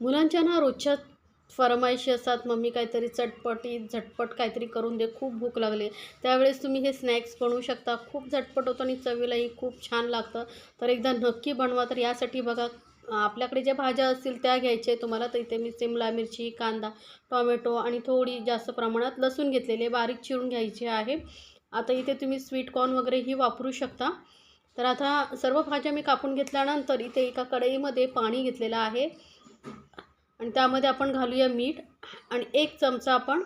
मुलांच्या ना रोजच्या फरमाईशी असतात मम्मी काहीतरी चटपटी झटपट काहीतरी करून दे खूप भूक लागली. त्यावेळेस तुम्ही हे स्नॅक्स बनवू शकता. खूप झटपट होतं आणि चवीलाही खूप छान लागतं. तर एकदा नक्की बनवा. तर यासाठी बघा आपल्याकडे ज्या भाज्या असतील त्या घ्यायच्या तुम्हाला तर इथे मी सिमला मिरची कांदा टॉमॅटो आणि थोडी जास्त प्रमाणात लसूण घेतलेले बारीक चिरून घ्यायचे आहे. आता इथे तुम्ही स्वीट कॉर्न वगैरेही वापरू शकता. तर आता सर्व भाज्या मी कापून घेतल्यानंतर इथे एका कढईमध्ये पाणी घेतलेलं आहे. आणि त्यामध्ये आपण घालूया मीठ आणि एक चमचा आपण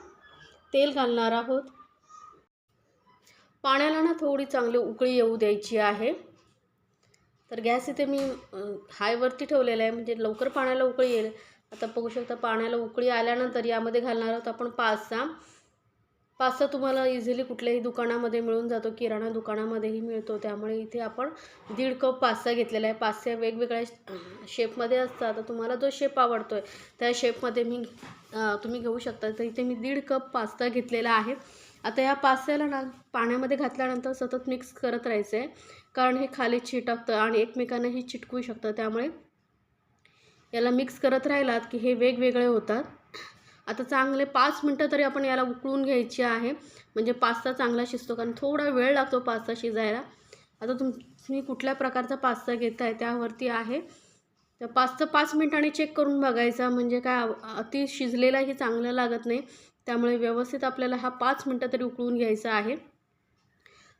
तेल घालणार आहोत. पाण्याला ना थोडी चांगली उकळी येऊ द्यायची आहे. तर गॅस इथे मी हायवरती ठेवलेला आहे म्हणजे लवकर पाण्याला उकळी येईल. आता बघू शकता पाण्याला उकळी आल्यानंतर यामध्ये घालणार आहोत आपण पाच सहा. पास्ता तुम्हाला इझिली कुठल्याही दुकानामध्ये मिळून जातो किराणा दुकानामध्येही मिळतो. त्यामुळे इथे आपण दीड कप पास्ता घेतलेला आहे. पास्ता वेगवेगळ्या शेपमध्ये असतात. तर तुम्हाला जो शेप आवडतो आहे त्या शेपमध्ये मी तुम्ही घेऊ शकता. तर इथे मी दीड कप पास्ता घेतलेला आहे. आता या पास्त्याला ना पाण्यामध्ये घातल्यानंतर सतत मिक्स करत राहायचं आहे कारण हे खाली चिटकतं आणि एकमेकांनाही चिटकू शकतं. त्यामुळे याला मिक्स करत राहिलात की हे वेगवेगळे होतात. आता चांगले पाच मिनटं तरी आपण याला उकळून घ्यायची आहे. म्हणजे पास्ता चांगला शिजतो कारण थोडा वेळ लागतो पास्ता शिजायला. आता तुम तुम्ही कुठल्या प्रकारचा पास्ता घेताय त्यावरती आहे. तर पास्ता पाच मिनिटांनी चेक करून बघायचा म्हणजे काय अति शिजलेलाही चांगलं लागत नाही. त्यामुळे व्यवस्थित आपल्याला हा पाच मिनटं तरी उकळून घ्यायचा आहे.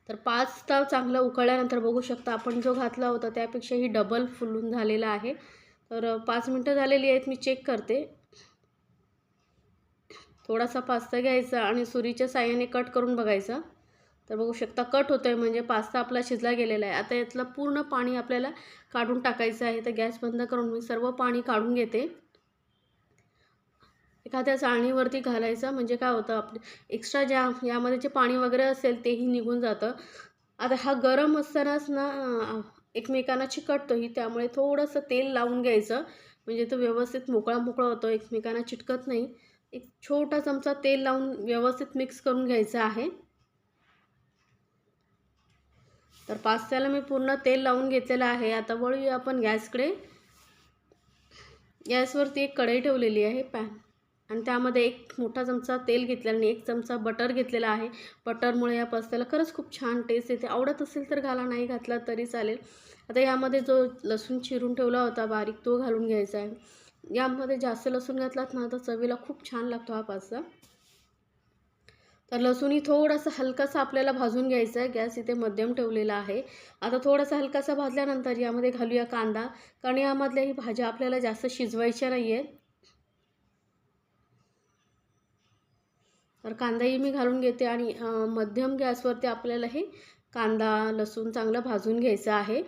तर पाच तास चांगला उकळल्यानंतर बघू शकता आपण जो घातला होता त्यापेक्षाही डबल फुलून झालेला आहे. तर पाच मिनटं झालेली आहेत मी चेक करते. थोडासा पास्ता घ्यायचा आणि सुरीच्या साह्याने कट करून बघायचा. तर बघू शकता कट होतं आहे म्हणजे पास्ता आपला शिजला गेलेला आहे. आता यातलं पूर्ण पाणी आपल्याला काढून टाकायचं आहे. तर गॅस बंद करून मी सर्व पाणी काढून घेते. एखाद्या चाळणीवरती घालायचं म्हणजे काय होतं आप एक्स्ट्रा ज्या यामध्ये जे पाणी वगैरे असेल तेही निघून जातं. आता हा गरम असतानाच ना एकमेकांना चिकटतोही त्यामुळे थोडंसं तेल लावून घ्यायचं. म्हणजे तो व्यवस्थित मोकळा मोकळा होतो एकमेकांना चिटकत नाही. एक छोटा चमचा तेल लावून व्यवस्थित मिक्स करून घ्यायचं आहे. तर पास्त्याला मी पूर्ण तेल लावून घेतलेलं आहे. आता वळूया आपण गॅसकडे. गॅसवरती एक कढई ठेवलेली आहे पॅन. आणि त्यामध्ये एक मोठा चमचा तेल घेतलेला आणि एक चमचा बटर घेतलेला आहे. बटरमुळे या पास्त्याला खरंच खूप छान टेस्ट येते. आवडत असेल तर घाला नाही घातला तरी चालेल. आता यामध्ये जो लसूण चिरून ठेवला होता बारीक तो घालून घ्यायचा आहे. यामध्ये जास्त लसूण घातलात ना तर चवीला खूप छान लागतो हा पास्ता. तर लसूणही थोडासा हलकासा आपल्याला भाजून घ्यायचा आहे. गॅस इथे मध्यम ठेवलेला आहे. आता थोडासा हलकासा भाजल्यानंतर यामध्ये घालूया कांदा. कारण यामधल्याही भाज्या आपल्याला जास्त शिजवायच्या नाही आहेत तर कांदाही मी घालून घेते आणि मध्यम गॅसवरती आपल्याला हे कांदा लसूण चांगलं भाजून घ्यायचं आहे.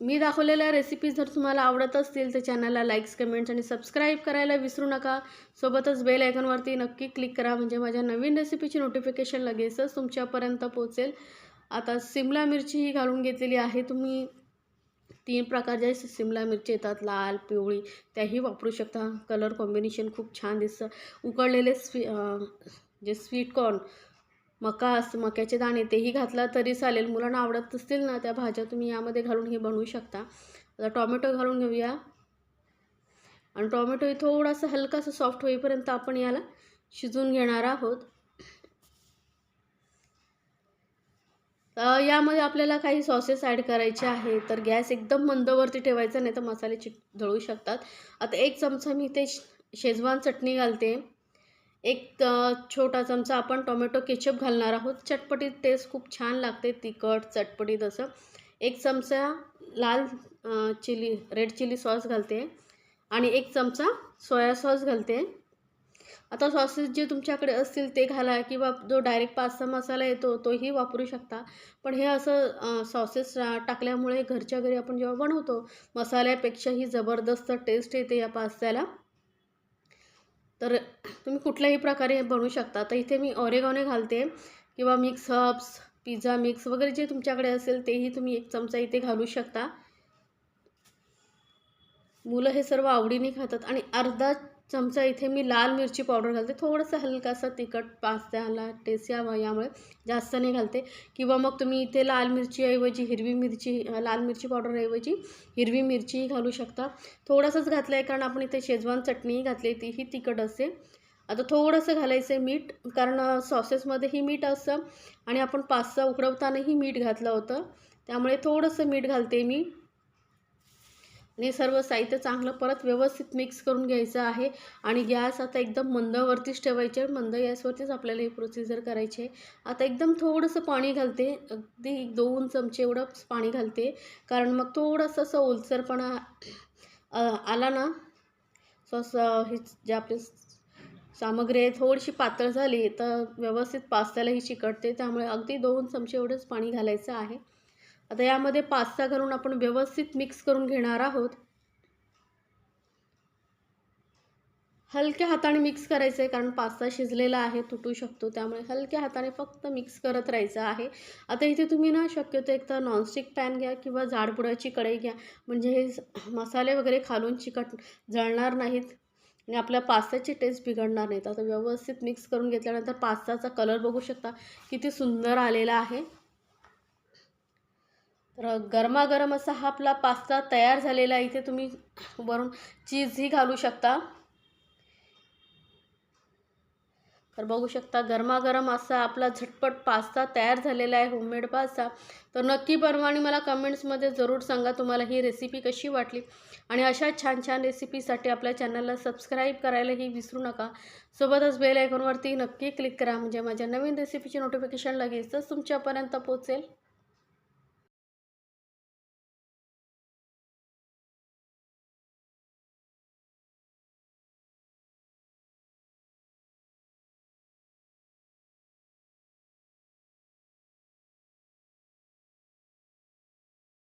मी दाखवलेल्या रेसिपीज जर तुम्हाला आवडत असतील तर चॅनलला लाईक्स कमेंट्स आणि सबस्क्राईब करायला विसरू नका. सोबतच बेल आयकॉनवरती नक्की क्लिक करा. म्हणजे माझ्या नवीन रेसिपीची नोटिफिकेशन लगेचच तुमच्यापर्यंत पोचेल आता सिमला मिरची ही घालून घेतलेली आहे. तुम्ही तीन प्रकारच्या सिमला मिरची येतात लाल पिवळी त्याही वापरू शकता. कलर कॉम्बिनेशन खूप छान दिसतं. उकळलेले स्वी जे स्वीट कॉर्न मका असं मक्याचे दाणे तेही घातला तरी चालेल. मुलांना आवडत असतील ना त्या भाज्या तुम्ही यामध्ये घालून हे बनवू शकता. आता टॉमॅटो घालून घेऊया. आणि टॉमॅटो थोडासा हलकासा सॉफ्ट होईपर्यंत आपण याला शिजवून घेणार आहोत. यामध्ये आपल्याला काही सॉसेस ॲड करायचे आहे तर गॅस एकदम मंदवरती ठेवायचा नाही तर मसाले चिट जळू शकतात. आता एक चमचा मी ते शेजवान चटणी घालते. एक छोटा चमचा आपण टोमॅटो केचप घालणार आहोत. चटपटीत टेस्ट खूप छान लागते तिखट चटपटीत असं एक चमचा लाल चिली रेड चिली सॉस घालते. आणि एक चमचा सोया सॉस घालते. आता सॉसेस जे तुमच्याकडे असतील ते घाला किंवा जो डायरेक्ट पास्ता मसाला येतो तोही वापरू शकता. पण हे असं सॉसेस टाकल्यामुळे घरच्या घरी आपण जेव्हा बनवतो मसाल्यापेक्षाही जबरदस्त टेस्ट येते या पास्त्याला तर तुम्ही कुठल्याही प्रकारे बनवू शकता. तर इथे मी ऑरेगॉने घालते किंवा मिक्स हब्स पिझ्झा मिक्स वगैरे जे तुमच्याकडे असेल तेही तुम्ही एक चमचा इथे घालू शकता. मुलं हे सर्व आवडीने खातात आणि अर्धा चमचा इथे मी लाल मिरची पावडर घालते. थोडंसं हलकासा तिखट पास्त्याला टेस्ट यावा यामुळे जास्त नाही घालते. किंवा मग तुम्ही इथे लाल मिरचीऐवजी हिरवी मिरची लाल मिरची पावडरऐवजी हिरवी मिरचीही घालू शकता. थोडंसंच घातलं आहे कारण आपण इथे शेजवान चटणीही घातली तीही तिखट असते आता थोडंसं घालायचं आहे मीठ कारण सॉसेसमध्येही मीठ असतं आणि आपण पास्ता उकडवतानाही मीठ घातलं होतं. त्यामुळे थोडंसं मीठ घालते मी. आणि सर्व साहित्य चांगलं परत व्यवस्थित मिक्स करून घ्यायचं आहे. आणि गॅस आता एकदम मंदवरतीच ठेवायचे मंद गॅसवरतीच आपल्याला ही प्रोसिजर करायची आहे. आता एकदम थोडंसं पाणी घालते. अगदी दोन चमचे एवढंच पाणी घालते. कारण मग थोडंसं असं ओलसरपणा आला ना सॉस हे जे आपले सामग्री आहे थोडीशी पातळ झाली तर व्यवस्थित पास्त्यालाही चिकटते. त्यामुळे अगदी दोन चमचे एवढंच पाणी घालायचं आहे. आता यामध्ये पास्ता घालून आपण व्यवस्थित मिक्स करून घेणार आहोत. हलक्या हाताने मिक्स करायचं आहे कारण पास्ता शिजलेला आहे तुटू शकतो त्यामुळे हलक्या हाताने फक्त मिक्स करत राहायचं आहे. आता इथे तुम्ही ना शक्यतो एक तर नॉनस्टिक पॅन घ्या किंवा जाडपुडाची कढई घ्या. म्हणजे हे मसाले वगैरे खालून चिकट जळणार नाहीत आणि आपल्या पास्त्याची टेस्ट बिघडणार नाहीत. आता व्यवस्थित मिक्स करून घेतल्यानंतर पास्ताचा कलर बघू शकता. किती सुंदर आलेला आहे. तर गरमागरम असा हा आपला पास्ता तयार झालेला आहे. इथे तुम्ही वरून चीजही घालू शकता. तर बघू शकता गरमागरम असा आपला झटपट पास्ता तयार झालेला आहे होममेड पास्ता. तर नक्की बनवा आणि मला कमेंट्समध्ये जरूर सांगा तुम्हाला ही रेसिपी कशी वाटली? आणि अशा छान छान रेसिपीसाठी आपल्या चॅनलला सबस्क्राईब करायलाही विसरू नका. सोबतच बेल आयकॉनवरती नक्की क्लिक करा म्हणजे माझ्या नवीन रेसिपीची नोटिफिकेशन लगेचच तुमच्यापर्यंत पोचेल